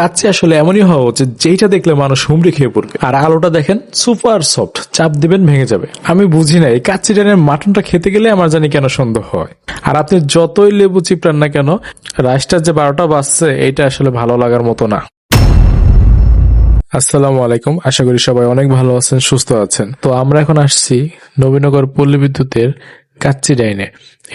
কাচ্চি আসলে এমনই হওয়া উচিত, যেইটা দেখলে মানুষ হুমড়ি খেয়ে পড়বে। আর আলোটা দেখেন, সুপার সফট, চাপ দিবেন, ভেঙে যাবে। আমি বুঝি না, এই কাচ্চি ডানের মাটনটা খেতে গেলে আমার জানি কেন সন্দেহ হয়। আর আপনি যতই লেবু চিপড়ান না কেন, রাইসটার যে বারোটা বাজছে, এইটা আসলে ভালো লাগার মতো না। আসসালামু আলাইকুম, আশা করি সবাই অনেক ভালো আছেন, সুস্থ আছেন। তো আমরা এখন আসছি নবীনগর পল্লী বিদ্যুতের কাচ্চি ডাইনে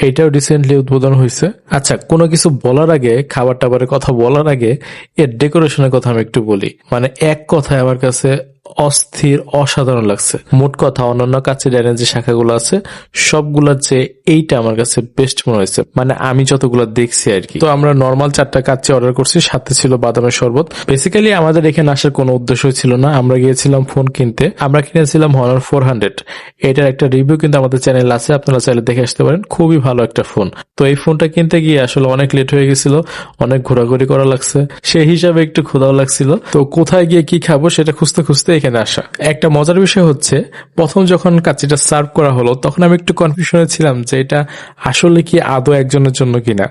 এইটাও রিসেন্টলি উদ্বোধন হয়েছে। আচ্ছা কোনো কিছু বলার আগে খাবার টাবারের কথা বলার আগে, এর ডেকোরেশনের কথা আমি একটু বলি। মানে এক কথায় আমার কাছে অস্থির, অসাধারণ লাগছে। মোট কথা, অন্যান্য কাছে ডাইনের যে শাখাগুলো আছে, সবগুলোর চেয়ে এইটা আমার কাছে বেস্ট মনে হয়েছে। মানে আমি যতগুলো দেখছি আর কি। তো আমরা নর্মাল চারটা কাচ্চি অর্ডার করছি, সাথে ছিল বাদামের শরবত। বেসিক্যালি আমাদের এখানে আসার কোনো উদ্দেশ্যই ছিল না। আমরা গিয়েছিলাম ফোন কিনতে। আমরা কিনেছিলাম হনার ফোর হান্ড্রেড এটার একটা রিভিউ কিন্তু আমাদের চ্যানেল আছে, আপনারা চাইলে দেখে আসতে পারেন। খুবই ভালো একটা ফোন তো এই ফোনটা কিনতে গিয়ে আসলে অনেক লেট হয়ে গেছিল, অনেক ঘোরাঘুরি করা লাগছে। সেই হিসাবে একটু ক্ষুধাও লাগছিল। তো কোথায় গিয়ে কি খাব সেটা খুঁজতে খুঁজতে এখানে আসা। একটা মজার বিষয় হচ্ছে, প্রথম যখন কাচ্চিটা সার্ভ করা হলো, তখন আমি একটু কনফিউশনে ছিলাম যে এটা আসলে কি আদৌ একজনের জন্য কিনা।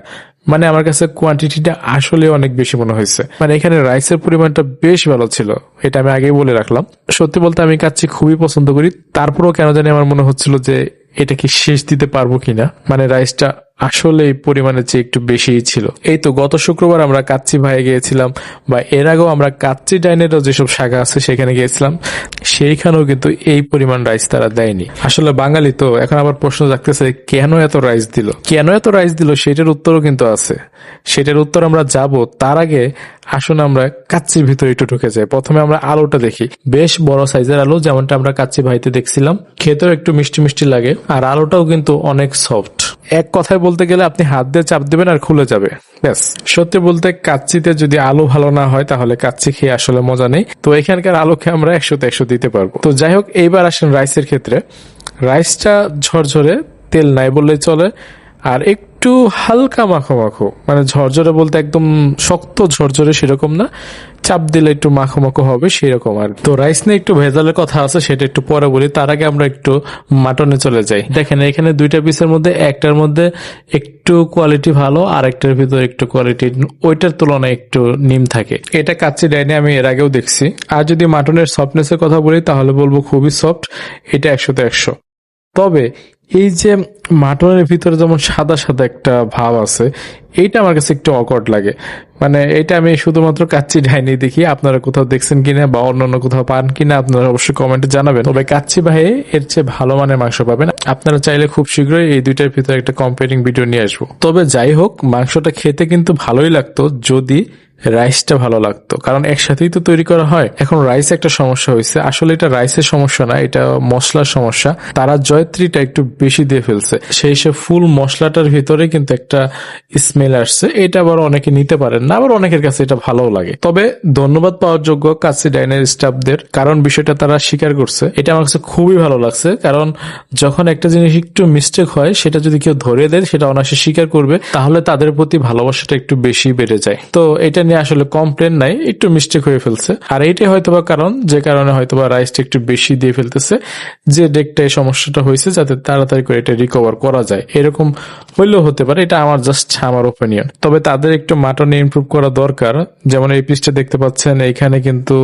মানে আমার কাছে কোয়ান্টিটিটা আসলে অনেক বেশি মনে হয়েছে। মানে এখানে রাইসের পরিমাণটা বেশ ভালো ছিল, এটা আমি আগেই বলে রাখলাম। সত্যি বলতে আমি কাচ্চি খুবই পছন্দ করি। তারপরেও কেন জানি আমার মনে হচ্ছিল যে এটা কি শেষ দিতে পারব কিনা। মানে রাইসটা আসলে এই পরিমাণের চেয়ে একটু বেশিই ছিল। এই তো গত শুক্রবার আমরা কাচ্চি ভাইয়ে গিয়েছিলাম বা এর আগেও আমরা কাচ্চি ডাইনেরও যেসব শাখা আছে সেখানে গিয়েছিলাম, সেইখানেও কিন্তু এই পরিমাণ রাইস তারা দেয়নি। আসলে বাঙালি তো, এখন আবার প্রশ্ন জাগতেছে, কেন এত রাইস দিল? কেন এত রাইস দিল? সেটার উত্তরও কিন্তু আছে। সেটার উত্তর আমরা যাব, তার আগে আসুন আমরা কাচ্চির ভিতরে একটু ঢুকে যাই। প্রথমে আমরা আলুটা দেখি। বেশ বড় সাইজের আলু, যেমনটা আমরা কাচ্চি ভাইতে দেখছিলাম। খেতেও একটু মিষ্টি মিষ্টি লাগে, আর আলুটাও কিন্তু অনেক সফট এক কথায় বলতে গেলে আপনি হাত দিয়ে চাপ দেবেন আর খুলে যাবে। ব্যাস। সত্যি বলতে কাচ্চিতে যদি আলু ভালো না হয়, তাহলে কাচ্চি খেয়ে আসলে মজা নেই। তো এখানকার আলু খেয়ে আমরা একশোতে একশো দিতে পারব। তো যাই হোক, এইবার আসেন রাইসের ক্ষেত্রে। রাইসটা ঝরঝরে, তেল নাই বললেই চলে। আর একটু হালকা মাখো মাখো। মানে ঝরঝরে বলতে একদম শক্ত ঝরঝরে সেরকম না। চাপ দিলে একটু মাখো মাখো হবে সেরকম আর তো রাইস নিয়ে একটু ভেজালের কথা আছে, সেটা একটু পরে বলি। তার আগে আমরা একটু মাটনে চলে যাই। দেখেন, এখানে দুইটা পিসের মধ্যে, একটার মধ্যে একটু কোয়ালিটি ভালো আর একটার ভিতরে একটু কোয়ালিটি ওইটার তুলনায় একটু নিম থাকে। এটা কাচ্চি ডাইনে, আমি এর আগেও দেখছি। আর যদি মাটনের সফটনেসের কথা বলি, তাহলে বলব খুবই সফট এটা একশোতে একশো। তবে এই যে মাটনের ভিতরে যেমন সাদা সাদা একটা ভাব আছে, এইটা আমার কাছে একটু অকওয়ার্ড লাগে। মানে এটা আমি শুধুমাত্র কাচ্চি ডাইনি দেখি, আপনারা কোথাও দেখছেন কিনা বা অন্যান্য কোথাও পান কিনা, আপনারা অবশ্যই কমেন্টে জানাবেন। তবে কাচ্চি ভাই এর চেয়ে ভালো মানের মাংস পাবেন। আপনারা চাইলে খুব শীঘ্রই এই দুইটার ভিতরে একটা কম্পেয়ারিং ভিডিও নিয়ে আসব। তবে যাই হোক, মাংসটা খেতে কিন্তু ভালোই লাগতো, যদি রাইসটা ভালো লাগতো। কারণ একসাথেই তো তৈরি করা হয়। এখন রাইস একটা সমস্যা হয়েছে। আসলে এটা রাইসের সমস্যা না, এটা মশলার সমস্যা। তারা জয়ত্রীটা একটু বেশি দিয়ে ফেলছে। সেই সে ফুল মশলাটার ভিতরে কিন্তু একটা স্মেল আসছে। এটা আবার অনেকে নিতে পারেন না, আবার অনেকের কাছে এটা ভালোও লাগে। তবে ধন্যবাদ পাওয়ার যোগ্য কাছে ডাইনের স্টাফদের। কারণ বিষয়টা তারা স্বীকার করছে। এটা আমার কাছে খুবই ভালো লাগছে। কারণ যখন একটা জিনিস একটু মিস্টেক হয়, সেটা যদি কেউ ধরে দেয়, সেটা অনায়াসে স্বীকার করবে, তাহলে তাদের প্রতি ভালোবাসাটা একটু বেশি বেড়ে যায়। তো এটা নিয়ে আসলে কমপ্লেন নাই, একটু মিস্টেক হয়ে ফেলছে। আর এইটাই হয়তোবা কারণ, যে কারণে হয়তোবা রাইসটা একটু বেশি দিয়ে ফেলতেছে, যে ডেকটা এই সমস্যাটা হয়েছে, যাতে তাড়াতাড়ি করে এটা রিকভার করা যায়। এরকম হইলেও হতে পারে, এটা আমার জাস্ট আমার ওপিনিয়ন তবে তাদের একটু মাটনে ইমপ্রুভ করা দরকার। যেমন এই পিসটা দেখতে পাচ্ছেন, এইখানে কিন্তু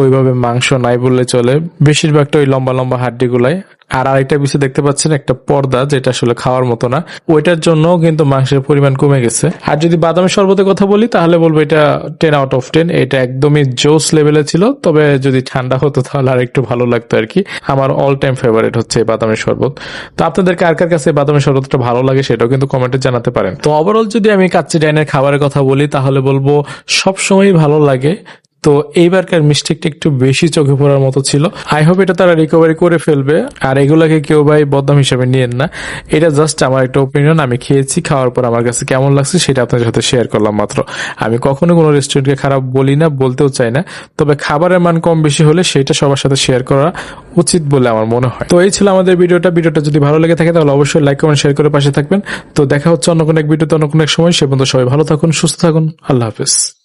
ওইভাবে মাংস নাই বললে চলে। বেশিরভাগটা ওই লম্বা লম্বা হাড্ডি গুলাই আর আরেকটা বিষয় দেখতে পাচ্ছেন, একটা পর্দা যেটা আসলে খাওয়ার মতো না। ওইটার জন্য কিন্তু মাংসের পরিমাণ কমে গেছে। আর যদি বাদামের শরবতের কথা বলি, তাহলে বলব এটা টেন আউট অফ টেন এটা একদমই জোস লেভেলে ছিল। তবে যদি ঠান্ডা হতো, তাহলে আর একটু ভালো লাগতো আর কি। আমার অল টাইম ফেভারিট হচ্ছে বাদামের শরবত। তো আপনাদের কার কার কাছে বাদামের শরবতটা ভালো লাগে, সেটাও কিন্তু কমেন্টে জানাতে পারেন। তো ওভারঅল যদি আমি কাচ্চি ডাইনের খাবারের কথা বলি, তাহলে বলব সবসময়ই ভালো লাগে। তো এইবারকার মিস্টেকটা একটু বেশি চোখে পড়ার মতো ছিল। আই হোপ এটা তারা রিকভারি করে ফেলবে। আর এগুলাকে কেউ ভাই বদনাম হিসেবে নিয়েন না। এটা জাস্ট আমার একটা ওপিনিয়ন আমি খেয়েছি, খাওয়ার পর আমার কাছে কেমন লাগছে সেটা আপনাদের সাথে শেয়ার করলাম মাত্র। আমি কখনো কোনো রেস্টুরেন্টকে খারাপ বলি না, বলতেও চাই না। তবে খাবারের মান কম বেশি হলে সেটা সবার সাথে শেয়ার করা উচিত বলে আমার মনে হয়। তো এই ছিল আমাদের ভিডিওটা। ভিডিওটা যদি ভালো লেগে থাকে তাহলে অবশ্যই লাইক কমেন্ট শেয়ার করে পাশে থাকবেন। তো দেখা হচ্ছে অন্য কোনো এক ভিডিওতে, অন্য কোনো এক সময়। সে পর্যন্ত সবাই ভালো থাকুন, সুস্থ থাকুন। আল্লাহ হাফিজ।